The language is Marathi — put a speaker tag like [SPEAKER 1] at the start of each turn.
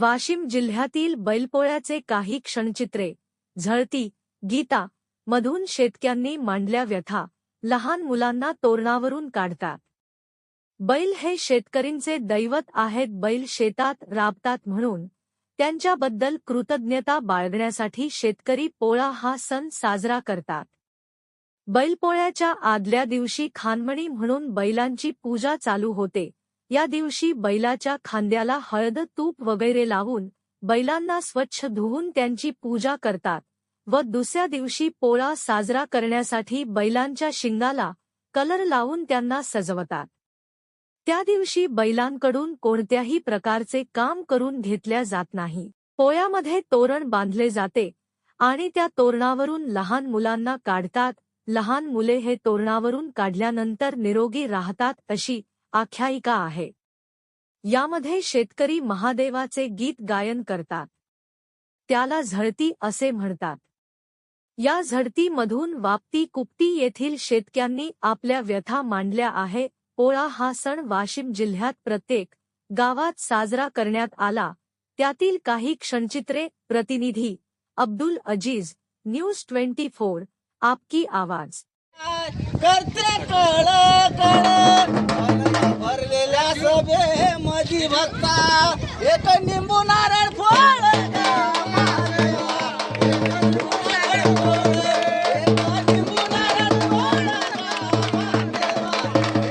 [SPEAKER 1] वाशिम जिल्ह्यातील बैलपोळ्याचे काही क्षणचित्रे झळती गीता मधून शेतक्यांनी मांडल्या व्यथा लहान मुलांना तोरणावरून काढतात. बैल हे शेतकरींचे दैवत आहेत बैल शेतात राबतात म्हणून त्यांच्याबद्दल कृतज्ञता बाळगण्यासाठी शेतकरी पोळा हा सण साजरा करतात. बैलपोळ्याच्या आदल्या दिवशी खानमणी म्हणून बैलांची पूजा चालू होते. या दिवशी बैलाच्या खांद्याला हळद तूप वगैरे लावून बैलांना स्वच्छ धुवून त्यांची पूजा करतात व दुसऱ्या दिवशी पोळा साजरा करण्यासाठी बैलांच्या शिंगाला कलर लावून त्यांना सजवतात. त्या दिवशी बैलांकडून कोणत्याही प्रकारचे काम करून घेतल्या जात नाही. पोळ्यामध्ये तोरण बांधले जाते आणि त्या तोरणावरून लहान मुलांना काढतात. लहान मुले हे तोरणावरून काढल्यानंतर निरोगी राहतात अशी आख्यायिका आहे. यामध्ये शेतकरी महादेवाचे गीत गायन करतात. त्याला झळती असे म्हणतात. या झडतीमधून वापती कुपती येथील शेतक्यांनी आपल्या व्यथा मांडल्या आहे. पोळा हा सण वाशिम जिल्ह्यात प्रत्येक गावात साजरा करण्यात आला. त्यातील काही क्षणचित्रे प्रतिनिधी Abdul Aziz news twenty four आपकी आवाज.
[SPEAKER 2] हरी भक्ता एक निंबू नारळ फळ Thank you.